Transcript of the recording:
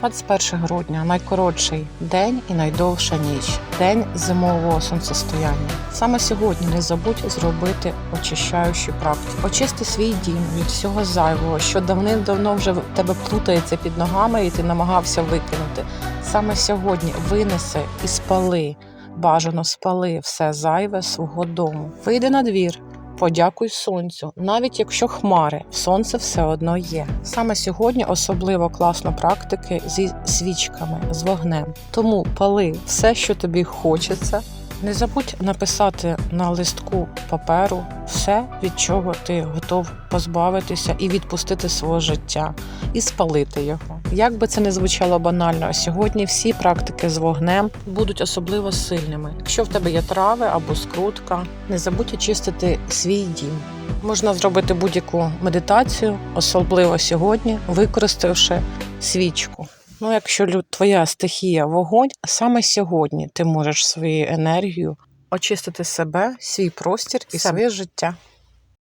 21 грудня найкоротший день і найдовша ніч день зимового сонцестояння. Саме сьогодні не забудь зробити очищаючу практику. Очисти свій дім від всього зайвого, що давним-давно вже в тебе плутається під ногами, і ти намагався викинути. Саме сьогодні винеси і спали. Бажано спали все зайве свого дому. Вийди на двір, Подякуй сонцю, навіть якщо хмари, сонце все одно є. Саме сьогодні особливо класно практики зі свічками, з вогнем. Тому пали все, що тобі хочеться. Не забудь написати на листку паперу все, від чого ти готов позбавитися і відпустити своє життя, і спалити його. Як би це не звучало банально, сьогодні всі практики з вогнем будуть особливо сильними. Якщо в тебе є трави або скрутка, не забудь очистити свій дім. Можна зробити будь-яку медитацію, особливо сьогодні, використавши свічку. Ну, якщо твоя стихія вогонь, саме сьогодні ти можеш своєю енергією очистити себе, свій простір і своє життя.